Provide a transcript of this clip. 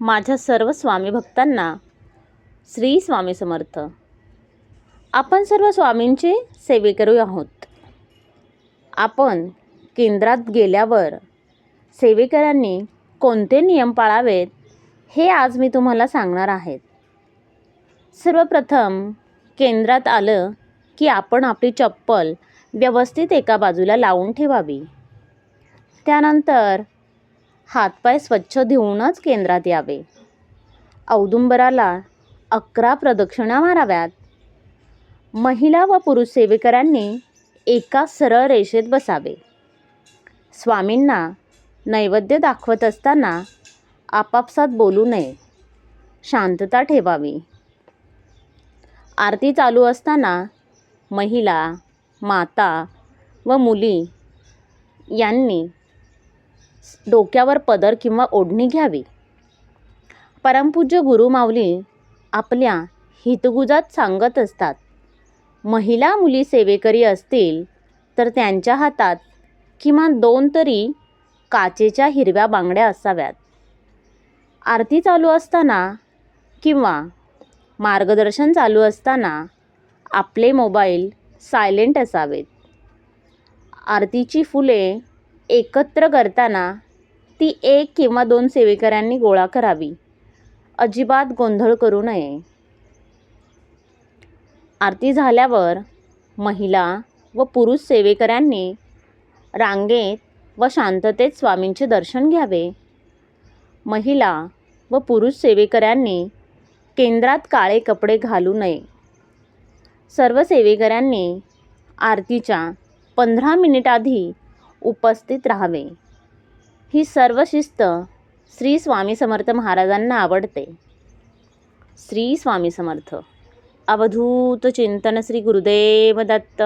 माझ्या सर्व स्वामी भक्तांना श्री स्वामी समर्थ. आपण सर्व स्वामींचे सेवेकरू आहोत. आपण केंद्रात गेल्यावर सेवेकरांनी कोणते नियम पाळावेत हे आज मी तुम्हाला सांगणार आहेत सर्वप्रथम केंद्रात आलं की आपण आपली चप्पल व्यवस्थित एका बाजूला लावून ठेवावी. त्यानंतर हातपाय स्वच्छ धुवूनच केंद्रात यावे. औदुंबराला अकरा प्रदक्षिणा माराव्यात. महिला व पुरुष सेवेकरांनी एका सरळ रेषेत बसावे. स्वामींना नैवेद्य दाखवत असताना आपापसात बोलू नये. शांतता ठेवावी. आरती चालू असताना महिला माता व मुली यांनी डोक्यावर पदर किंवा ओढणी घ्यावी. परमपूज्य गुरुमाऊली आपल्या हितगुजात सांगत असतात महिला मुली सेवेकरी असतील तर त्यांच्या हातात किमान दोन तरी काचेच्या हिरव्या बांगड्या असाव्यात. आरती चालू असताना किंवा मार्गदर्शन चालू असताना आपले मोबाईल सायलेंट असावेत. आरतीची फुले एकत्र करताना ती एक किंवा दोन सेवेकऱ्यांनी गोळा करावी. अजिबात गोंधळ करू नये. आरती झाल्यावर महिला व पुरुष सेवेकऱ्यांनी रांगेत व शांततेत स्वामींचे दर्शन घ्यावे. महिला व पुरुष सेवेकऱ्यांनी केंद्रात काळे कपडे घालू नये. सर्व सेवेकऱ्यांनी आरतीच्या पंधरा मिनिट आधी उपस्थित राहावे. ही सर्व शिस्त श्री स्वामी समर्थ महाराजांना आवडते. श्री स्वामी समर्थ. अवधूत चिंतन श्री गुरुदेव दत्त.